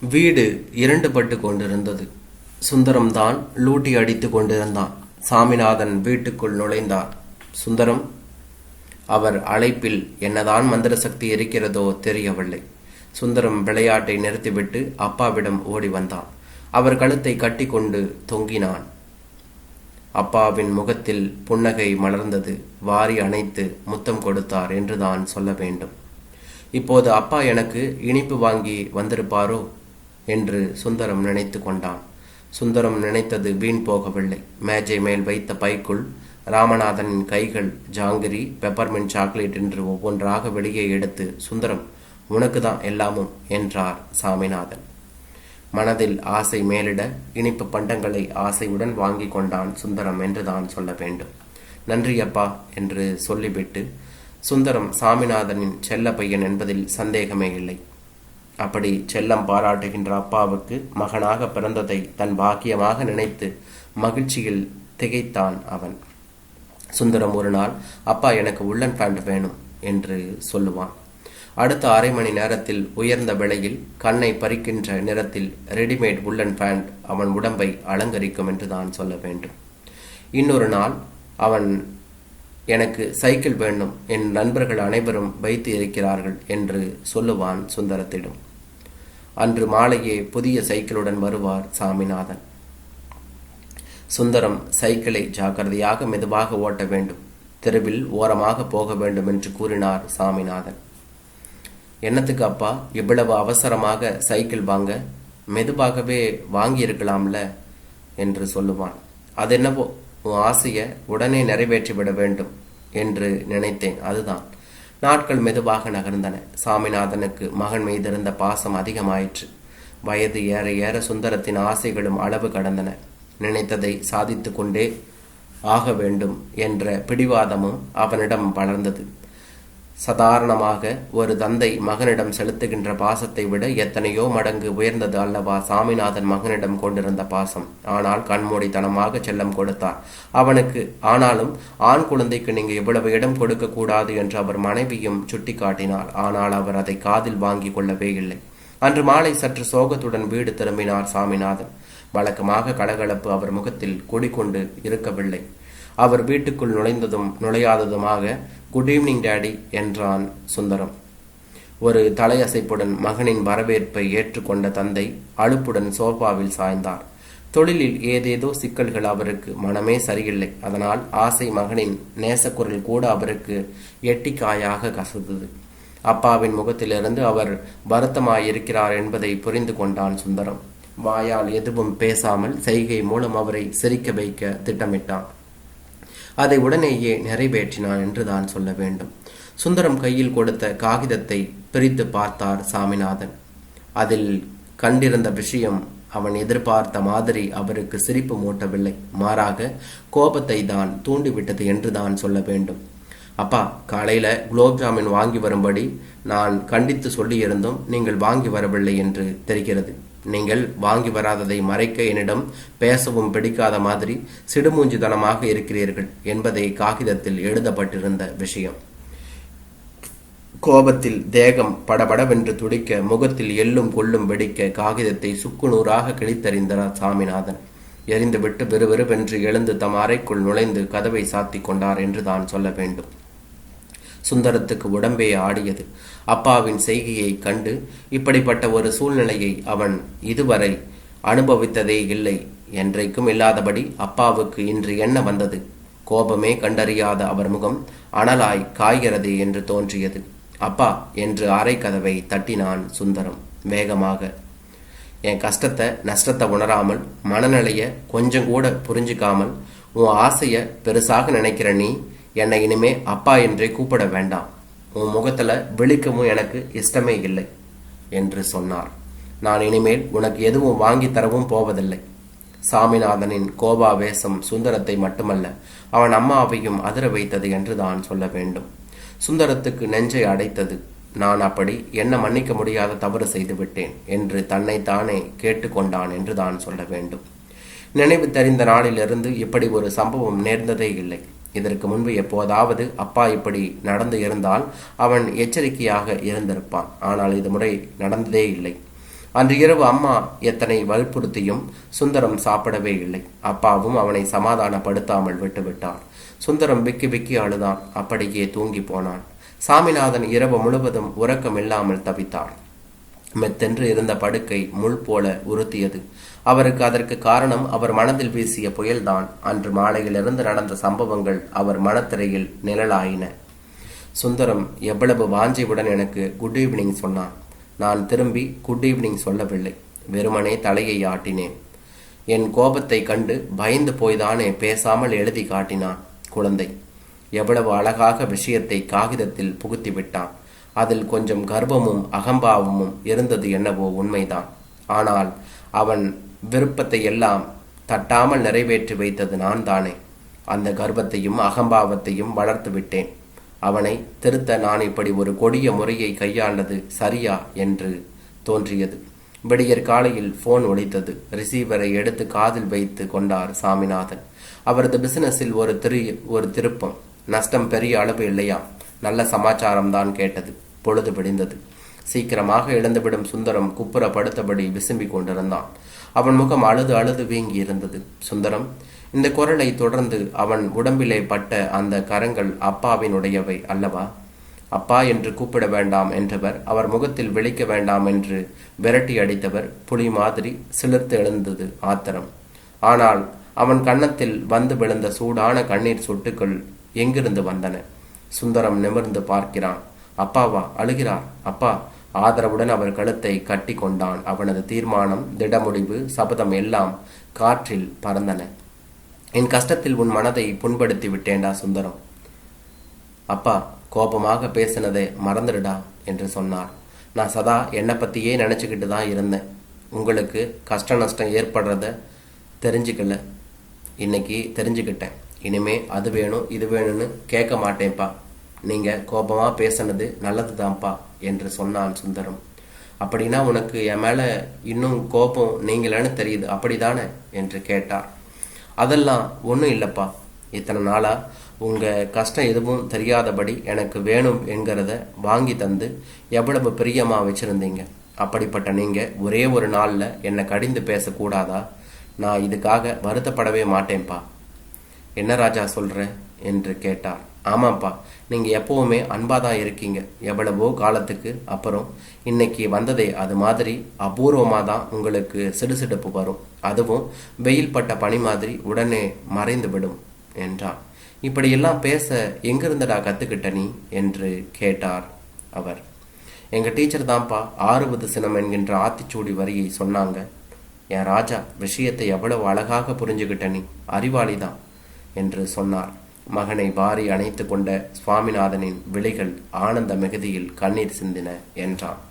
வீடு இரண்டுபட்டு கொண்டிருந்தது. சுந்தரம்தான் லூட்டி அடித்து கொண்டிருந்தான். சாமிநாதன் வீட்டுக்குள் நுழைந்தார். சுந்தரம் அவர் அழைப்பில் என்னதான் மந்திர சக்தி இருக்கிறதோ தெரியவில்லை. சுந்தரம் விளையாட்டை நிறுத்திவிட்டு அப்பாவிடம் ஓடி வந்தான். அவர் கழுத்தை கட்டிக்கொண்டு தொங்கினான். அப்பாவின் முகத்தில் புன்னகை மலர்ந்தது. வாரி அணைத்து முத்தம் கொடுத்தார் என்றுதான் சொல்ல வேண்டும். இப்போது அப்பா எனக்கு இனிப்பு வாங்கி வந்திருப்பாரோ? என்று சுந்தரம் நினைத்து கொண்டான். சுந்தரம் நினைத்தது வீண் போகவில்லை. மேஜை மேல் வைத்த பைக்குள் ராமநாதனின் கைகள் ஜாங்கிரி பெப்பர்மெண்ட் சாக்லேட் என்று ஒவ்வொன்றாக வெளியே எடுத்து சுந்தரம் உனக்கு தான் எல்லாமும் என்றார் சாமிநாதன். மனதில் ஆசை மேலிட இனிப்பு பண்டங்களை ஆசையுடன் வாங்கி கொண்டான் சுந்தரம் என்று தான் சொல்ல வேண்டும். நன்றி அப்பா என்று சொல்லிவிட்டு சுந்தரம் சாமிநாதனின் செல்ல பையன் என்பதில் சந்தேகமே இல்லை. அப்படி செல்லம் பாராட்டுகின்ற அப்பாவுக்கு மகனாக பிறந்ததை தன் பாக்கியமாக நினைத்து மகிழ்ச்சியில் திகைத்தான் அவன். சுந்தரம் ஒரு நாள் அப்பா எனக்கு உள்ளன் பேண்ட் வேணும் என்று சொல்லுவான். அடுத்த அரை மணி நேரத்தில் உயர்ந்த விலையில் கண்ணை பறிக்கின்ற நிறத்தில் ரெடிமேட் உள்ளன் பேண்ட் அவன் உடம்பை அலங்கரிக்கும் என்று தான் சொல்ல வேண்டும். இன்னொரு நாள் அவன் எனக்கு சைக்கிள் வேண்டும் என் நண்பர்கள் அனைவரும் வைத்து இருக்கிறார்கள் என்று சொல்லுவான் சுந்தரத்திடம். அன்று மாலையே புதிய சைக்கிளுடன் வருவார் சாமிநாதன். சுந்தரம் சைக்கிளை ஜாக்கிரதையாக மெதுவாக ஓட்ட வேண்டும். தெருவில் ஓரமாக போக வேண்டும் என்று கூறினார் சாமிநாதன். என்னத்துக்கு அப்பா இவ்வளவு அவசரமாக சைக்கிள் வாங்க? மெதுவாகவே வாங்கியிருக்கலாம்ல? என்று சொல்லுவான். அது என்னவோ உன் ஆசையை உடனே நிறைவேற்றிவிட வேண்டும் என்று நினைத்தேன். அதுதான். நாட்கள் மெதுவாக நகர்ந்தன. சாமிநாதனுக்கு மகன் மீதிருந்த பாசம் அதிகமாயிற்று. வயது ஏற ஏற சுந்தரத்தின் ஆசைகளும் அளவு கடந்தன. நினைத்ததை சாதித்து கொண்டே ஆக வேண்டும் என்ற பிடிவாதமும் அவனிடம் வளர்ந்தது சாதாரணமாக ஒரு தந்தை மகனிடம் செலுத்துகின்ற பாசத்தை விட எத்தனையோ மடங்கு உயர்ந்தது அல்லவா சாமிநாதன் மகனிடம் கொண்டிருந்த பாசம். ஆனால் கண்மூடித்தனமாக செல்லம் கொடுத்தார். அவனுக்கு ஆனாலும் ஆண் குழந்தைக்கு நீங்க இவ்வளவு இடம் கொடுக்க கூடாது என்று அவர் மனைவியும் சுட்டிக்காட்டினார் ஆனால் அவர் அதை காதில் வாங்கி கொள்ளவே இல்லை. அன்று மாலை சற்று சோகத்துடன் வீடு திரும்பினார் சாமிநாதன். வழக்கமாக கலகலப்பு அவர் முகத்தில் குடிக்கொண்டு இருக்கவில்லை. அவர் வீட்டுக்குள் நுழைந்ததும் நுழையாததுமாக குட் ஈவினிங் டேடி என்றான் சுந்தரம். ஒரு தலையசைப்புடன் மகனின் வரவேற்பை ஏற்றுக்கொண்ட தந்தை அலுப்புடன் சோஃபாவில் சாய்ந்தார். தொழிலில் ஏதேதோ சிக்கல்கள் அவருக்கு மனமே சரியில்லை. அதனால் ஆசை மகனின் நேசக்குரல் கூட அவருக்கு எட்டிக்காயாக கசந்தது. அப்பாவின் முகத்திலிருந்து அவர் வருத்தமாயிருக்கிறார் என்பதை புரிந்து கொண்டான் சுந்தரம். வாயால் எதுவும் பேசாமல் செய்கை மூலம் அவரை சிரிக்க வைக்க திட்டமிட்டான். அதை உடனேயே நிறைவேற்றினான் என்று தான் சொல்ல வேண்டும். சுந்தரம் கையில் கொடுத்த காகிதத்தை பிரித்து பார்த்தார் சாமிநாதன். அதில் கண்டிருந்த விஷயம் அவன் எதிர்பார்த்த மாதிரி அவருக்கு சிரிப்பு மூட்டவில்லை. மாறாக கோபத்தை தான் தூண்டிவிட்டது என்று தான் சொல்ல வேண்டும். அப்பா காலையில குலோப் ஜாமின் வாங்கி வரும்படி நான் கண்டித்து சொல்லியிருந்தும் நீங்கள் வாங்கி வரவில்லை என்று தெரிகிறது. நீங்கள் வாங்கி வராததை மறைக்க என்னிடம் பேசவும் பிடிக்காத மாதிரி சிடுமூஞ்சிதனமாக இருக்கிறீர்கள் என்பதை காகிதத்தில் எழுதப்பட்டிருந்த விஷயம். கோபத்தில் தேகம் படபடவென்று துடிக்க முகத்தில் எள்ளும் கொள்ளும் வெடிக்க காகிதத்தை சுக்குநூறாக கிழித்தறிந்தார் சாமிநாதன். எரிந்துவிட்டு விறுவிறுவென்று எழுந்து தம் அறைக்குள் நுழைந்து கதவை சாத்தி கொண்டார் என்று தான் சொல்ல வேண்டும். சுந்தரத்துக்கு உடம்பே ஆடியது. அப்பாவின் செய்கையை கண்டு இப்படிப்பட்ட ஒரு சூழ்நிலையை அவன் இதுவரை அனுபவித்ததே இல்லை. என்றைக்கும் இல்லாதபடி அப்பாவுக்கு இன்று என்ன வந்தது? கோபமே கண்டறியாத அவர் முகம் அனலாய் காய்கிறது என்று தோன்றியது. அப்பா என்று அறை கதவை தட்டினான் சுந்தரம் வேகமாக. என் கஷ்டத்தை நஷ்டத்தை உணராமல் மனநிலைய கொஞ்சம் கூட புரிஞ்சுக்காமல் உன் ஆசைய பெருசாக நினைக்கிற நீ என்னை இனிமே அப்பா என்றே கூப்பிட வேண்டாம். உன் முகத்தில் விழிக்கவும் எனக்கு இஷ்டமே இல்லை என்று சொன்னார். நான் இனிமேல் உனக்கு எதுவும் வாங்கி தரவும் போவதில்லை. சாமிநாதனின் கோபாவேசம் சுந்தரத்தை மட்டுமல்ல அவன் அம்மாவையும் அதிர வைத்தது என்று தான் சொல்ல வேண்டும். சுந்தரத்துக்கு நெஞ்சை அடைத்தது நான் அப்படி என்ன மன்னிக்க முடியாத தவறு செய்துவிட்டேன் என்று தன்னைத்தானே கேட்டுக்கொண்டான் என்று தான் சொல்ல வேண்டும். நினைவு தெரிந்த நாளிலிருந்து இப்படி ஒரு சம்பவம் நேர்ந்ததே இல்லை. இதற்கு முன்பு எப்போதாவது அப்பா இப்படி நடந்து இருந்தால் அவன் எச்சரிக்கையாக இருந்திருப்பான். ஆனால் இது முறை நடந்ததே இல்லை. அன்று இரவு அம்மா எத்தனை வற்புறுத்தியும் சுந்தரம் சாப்பிடவே இல்லை. அப்பாவும் அவனை சமாதானப்படுத்தாமல் விட்டுவிட்டார். சுந்தரம் விக்கி விக்கி அழுதான். அப்படியே தூங்கி போனான். சாமிநாதன் இரவு முழுவதும் உறக்கம் இல்லாமல் தவித்தான் மெத்தென்று இருந்த படுக்கை முள் போல உறுத்தியது. அவருக்கு அதற்கு காரணம் அவர் மனதில் வீசிய புயல்தான். அன்று மாலையிலிருந்து நடந்த சம்பவங்கள் அவர் மனத்திரையில் நிழலாயின. சுந்தரம் எவ்வளவு வாஞ்சியுடன் எனக்கு குட் ஈவினிங் சொன்னான். நான் திரும்பி குட் ஈவினிங் சொல்லவில்லை. வெறுமனே தலையை ஆட்டினேன். என் கோபத்தை கண்டு பயந்து போய்தானே பேசாமல் எழுதி காட்டினான் குழந்தை. எவ்வளவு அழகாக விஷயத்தை காகிதத்தில் புகுத்தி விட்டான் அதில் கொஞ்சம் கர்வமும் அகம்பாவமும் இருந்தது என்னவோ உண்மைதான். ஆனால் அவன் விருப்பத்தை எல்லாம் தட்டாமல் நிறைவேற்றி வைத்தது நான் தானே அந்த கர்வத்தையும் அகம்பாவத்தையும் வளர்த்து விட்டேன். அவனை திருத்த நான் இப்படி ஒரு கொடிய முறையை கையாண்டது சரியா என்று தோன்றியது. விடியற் காலையில் போன் ஒழித்தது ரிசீவரை எடுத்து காதில் வைத்து கொண்டார் சாமிநாதன். அவரது பிசினஸில் ஒரு திரு ஒரு திருப்பம். நஷ்டம் பெரிய அளவு இல்லையா நல்ல சமாச்சாரம் தான் கேட்டது. பொழுது விடிந்தது. சீக்கிரமாக இழந்துவிடும் சுந்தரம் குப்புற படுத்தபடி விசும்பிக் கொண்டிருந்தான். அவன் முகம் அழுது அழுது வீங்கி இருந்தது சுந்தரம் இந்த குரலை தொடர்ந்து அவன் உடம்பிலே பட்ட அந்த கரங்கள் அப்பாவினுடையவை அல்லவா? அப்பா என்று கூப்பிட வேண்டாம் என்றவர் அவர் முகத்தில் விழிக்க வேண்டாம் என்று விரட்டி அடித்தவர் புலி மாதிரி சிலிர்த்து எழுந்தது ஆத்திரம். ஆனால் அவன் கன்னத்தில் வந்து விழுந்த சூடான கண்ணீர் சொட்டுக்கள் எங்கிருந்து வந்தன? சுந்தரம் நிமிர்ந்து பார்க்கிறான். அப்பாவா? அழுகிறார். அப்பா ஆதரவுடன் அவர் கழுத்தை கட்டி கொண்டான் அவனது தீர்மானம் திடமுடிவு சபதம் எல்லாம் காற்றில் பறந்தன. என் கஷ்டத்தில் உன் மனதை புண்படுத்தி விட்டேன்டா சுந்தரம். அப்பா கோபமாக பேசினதை மறந்துடுடா என்று சொன்னார். நான் சதா என்னை பற்றியே நினச்சிக்கிட்டு தான் இருந்தேன். உங்களுக்கு கஷ்ட நஷ்டம் ஏற்படுறத தெரிஞ்சுக்கல. இன்னைக்கு தெரிஞ்சுக்கிட்டேன். இனிமே அது வேணும் இது வேணும்னு கேட்க மாட்டேன்ப்பா. நீங்கள் கோபமாக பேசினது நல்லது தான்ப்பா என்று சொன்னான் சுந்தரம். அப்படின்னா உனக்கு என் மேலே இன்னும் கோபம் நீங்களேன்னு தெரியுது. அப்படிதானே? என்று கேட்டார். அதெல்லாம் ஒன்றும் இல்லைப்பா. இத்தனை நாளாக உங்கள் கஷ்டம் எதுவும் தெரியாதபடி எனக்கு வேணும் என்கிறத வாங்கி தந்து எவ்வளவு பிரியமாக வச்சுருந்தீங்க. அப்படிப்பட்ட நீங்கள் ஒரே ஒரு நாளில் என்னை கடிந்து பேசக்கூடாதா? நான் இதுக்காக வருத்தப்படவே மாட்டேன்ப்பா. என்ன ராஜா சொல்கிறேன் என்று கேட்டார். ஆமாப்பா நீங்கள் எப்போவுமே அன்பாக தான் இருக்கீங்க. எவ்வளவோ காலத்துக்கு அப்புறம் இன்னைக்கு வந்ததே அது மாதிரி அபூர்வமாக தான் உங்களுக்கு சிடுசிடுப்பு வரும். அதுவும் வெயில் பட்ட பனி மாதிரி உடனே மறைந்து விடும் என்றான். இப்படியெல்லாம் பேச எங்கிருந்தடா கற்றுக்கிட்ட நீ? என்று கேட்டார் அவர். எங்கள் டீச்சர் தான்ப்பா ஆறுவது சினம் என்கின்ற ஆத்திச்சூடி வரியை சொன்னாங்க. என் ராஜா விஷயத்தை எவ்வளவு அழகாக புரிஞ்சுக்கிட்ட நீ? அறிவாளி தான் என்று சொன்னார். மகனை வாரி அணைத்து கொண்ட சுவாமிநாதனின் விழிகள் ஆனந்த மிகுதியில் கண்ணீர் சிந்தின என்றான்.